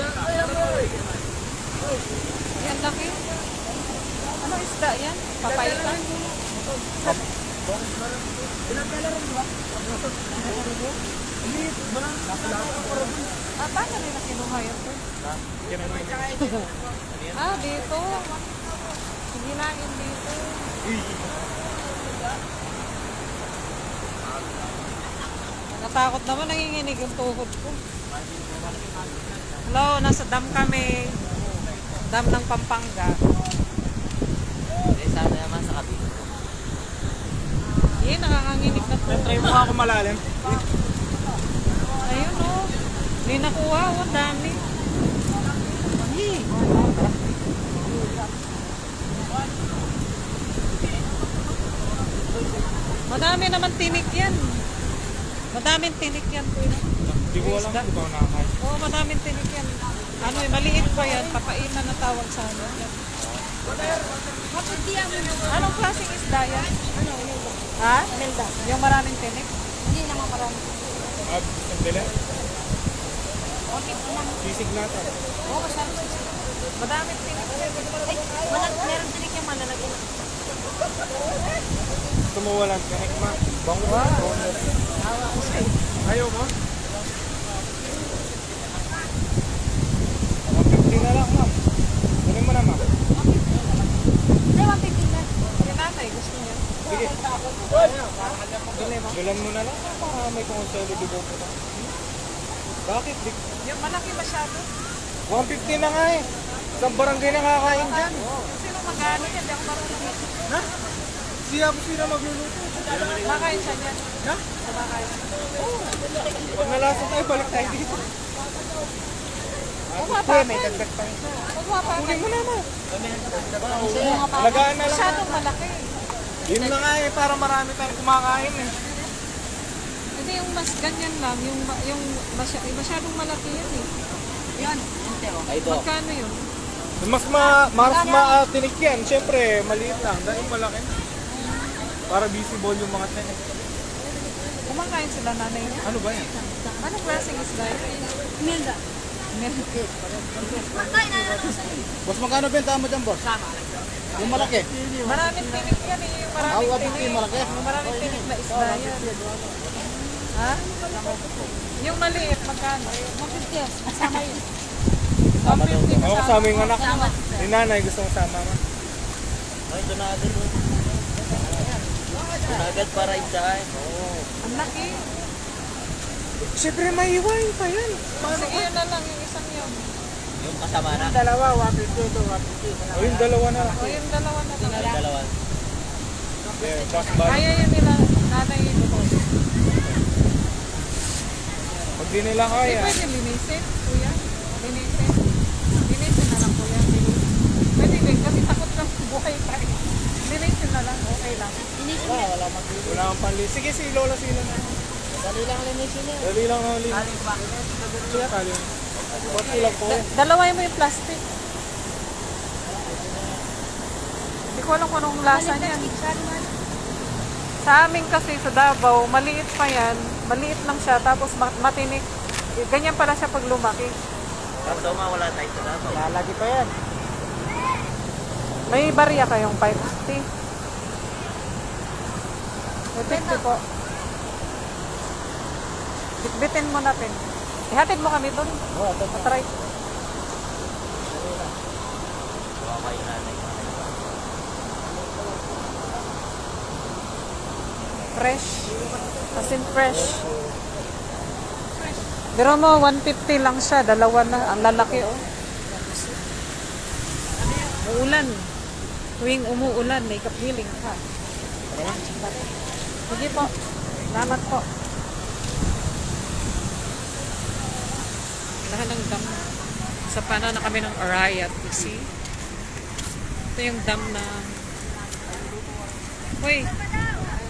Yan laki. Ano isda yan? Papayta? Ah, paano nila kinuha yun? ah, dito. Hindi namin dito. Natakot naman, nanginginig yung tuhod ko. Hello, nasa dam kami. Dam ng Pampanga. Eh, sana naman sa kabila. Yun, nakanganginig na to. Try mo ako malalim. Ayun o. Oh. Hindi nakuha o. Ang dami. Madami naman tinik yan. Madaming tinik yan, kuya. Hindi ko alam kung ba nakakain. Oo, madaming tinik yan. Ano eh, maliit pa yan. Papainan na tawag sa ano. Anong klaseng isda yan? Ano, Imelda. Ha? Imelda. Yung maraming tinik? Hindi naman marami. Ah, sandali. Okay, lang. Sisig natin. Oo, masarap siya. Madaming tinik. Ay, wala, meron din yung mo walang kanek ma? Bango ba? Ayaw mo? 150 na lang ma'am. Kunin mo na ma'am. Hindi, 150 na. Si tatay, gusto niya. Sige. Bilan mo na lang para may konsolo di ko na. Bakit? Yung malaki masyado. 150 na nga eh. Isang barangay nakakain dyan. Sino magkano yan? Hindi ako marunong. Ha? Siya po sila magluluto. Makain siya niyan. Ha? Makain. Pag nalasa tayo, balik tayo dito. Kuya, may dagdag pa isa. Kunin mo na ma. Sino nga pa? Alagaan na lang. Masyadong malaki. Yun na nga eh, para marami tayong kumakain eh. Hindi yung mas ganyan lang. Yung, ma- yung yung masyadong malaki yan eh. Yun, entero. Ay, ito. Magkano yun? Mas ma, mas maatinik yan. Siyempre, maliit lang. Dahil malaki. Para visible yung mga tinik. Kumakain sila nanay niya. Ano ba yan? Anong klaseng isda yun? Natin sa Boss, magkano benta mo dyan, boss? Yung malaki. Maraming tinik yan eh. Yung maraming wabit tinik. yung malaki. Yung maraming tinik na isda yan. Ha? Yung maliit, magkano? 150. Kasama yun. 150 Ako kasama yung anak. Kasama. Ni nanay, gusto kong sama ma. Ay, ito na agad. Agad para isahin. Oo. Ang laki. Siyempre, may iwain pa yan. Sige, yun na lang yung isang yun. Yung kasama na. Dalawa, 150 ito, 150. O yung dalawa na lang. O yung dalawa na lang. Yung dalawa. Kaya yun nila, nanay ito. Pag di nila Hindi kaya. pwede linisin, kuya. Linisin. Linisin na lang, kuya. Pwede din, kasi takot lang buhay pa. Linisin na lang, okay lang. Inisip niya. Wala kang panli. Sige, si Lola sila na. Dali lang linisin niya. Dali lang na ulit. Sige, kali. Konti lang po. Da- dalawayan mo yung plastic. Hindi ko alam kung anong lasa niyan. Sa amin kasi sa Davao, maliit pa yan. Maliit lang siya, tapos ma- matinik. Ganyan pala siya pag lumaki. Tapos daw mawala tayo sa dabaw. Lalagi pa yan. May barya kayong 550. May 50 po. Bitbitin mo natin. Ihatid mo kami doon. Oo, ito. Matry. Fresh. As in fresh. Pero mo, 150 lang siya. Dalawa na. Ang lalaki, oh. Uulan. Tuwing umuulan, may kapiling ka. Sige po. Salamat po. Lahat ng dam. Sa pana na kami ng Arayat. You see? Ito yung dam na... Hoy!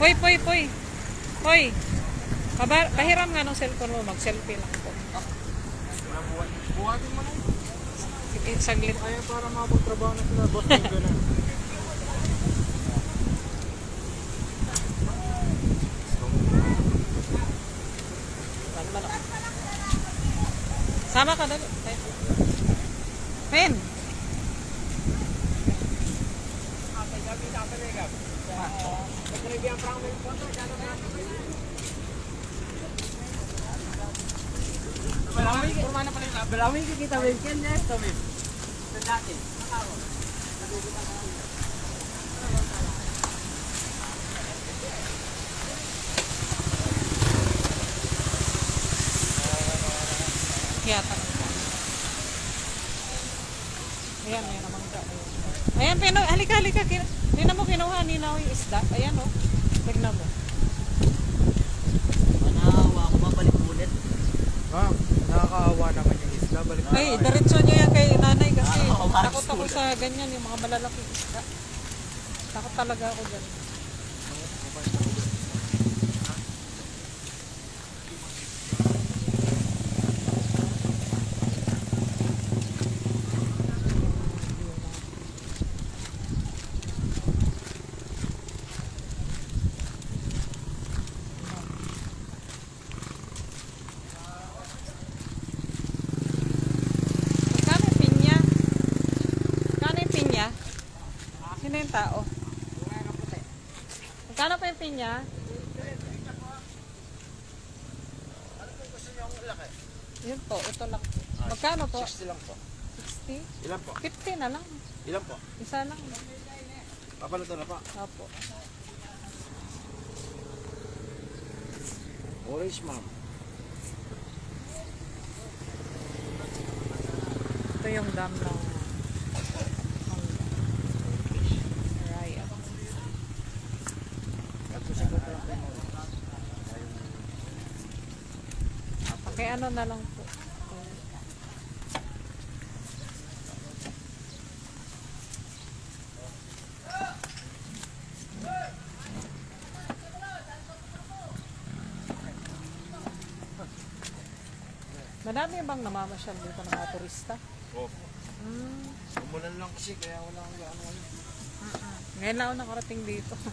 Hoy, hoy, hoy! Hoy! Paba, pahiram nga ng cellphone mo. Mag-selfie lang po. Buhatin mo na. Sige, saglit. Ayaw para makapagtrabaho na sila. Boss, yung Sama ka dali. Min! Balawin kita weekend ya, Tommy. Dati. Yata. Ayan, may naman ka. Ayan, pino, Kin Tingnan mo, kinuha ni Naw yung isda. Ayan, oh. Tignan mo. Manawa ako mabalik ulit. Ah, nakakaawa naman yung isla. Balik Ay, diretso nyo yan kay nanay kasi Ah, takot ako sa ganyan, yung mga malalaking isda. Takot talaga ako dyan. Magkano yung pinya? Magkano yung pinya? Sino yung tao? Magkano pa yung pinya? Yun po, ito lang po. Magkano po? 60 lang po. 60? Ilan po? 50 na lang. Ilan po? Isa lang. Papaluto na po. Opo. Orange ma'am. Ito yung dam Okay, ano na lang po. Madami bang namamasyal dito ng mga turista? Opo. Hmm. Umulan lang kasi kaya wala akong gaano ano. Ngayon lang ako nakarating dito.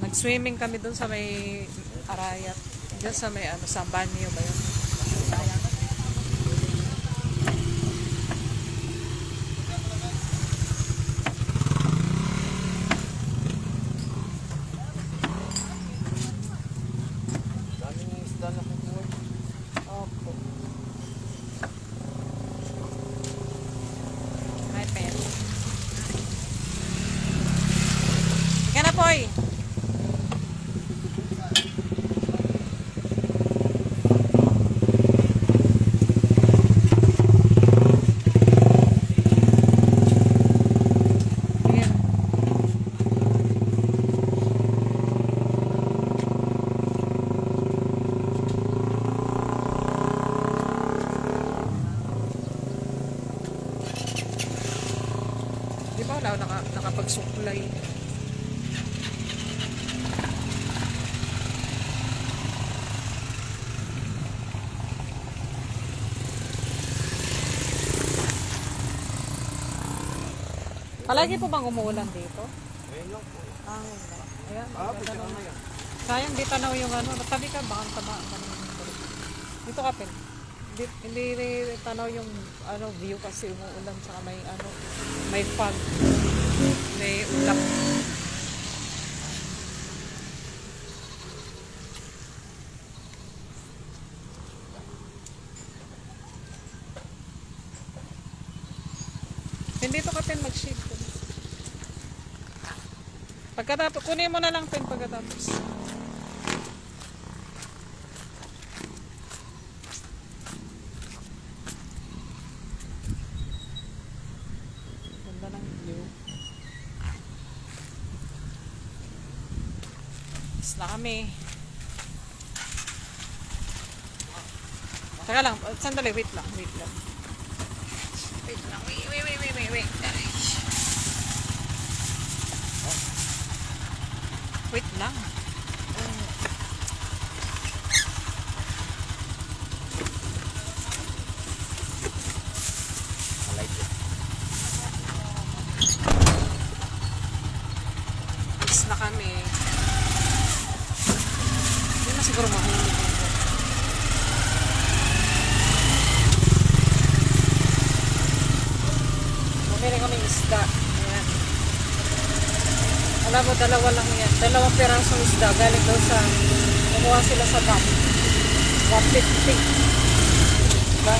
Nag-swimming kami dun sa may Arayat. Diyan sa may ano, sa banyo ba yun? Daming isda na kukuha. Opo. May pen. Ika na, Poy! Ayan. Di ba wala ako naka, nakapagsuklay? Palagi po bang umuulan dito? Ngayon lang po. Ah. Ayan, Ah, pwede na. Sayang di tanaw yung ano. Tabi ka, baka tamaan ka naman. Dito ka. Hindi, hindi tanaw yung ano, view kasi umuulan tsaka may ano, may fog. May ulap. Hindi to ka, Pen, mag-shade ko. Pagkatapos, kunin mo na lang, Pen, pagkatapos. Ganda ng view. Tapos na kami. Lang, sandali, wait lang, siguro mahilig. Bumili kami isda. Ayan. Alam mo, dalawa lang yan. Dalawang pirasong isda. Galing daw sa, kumuha sila sa dam. 150. Diba?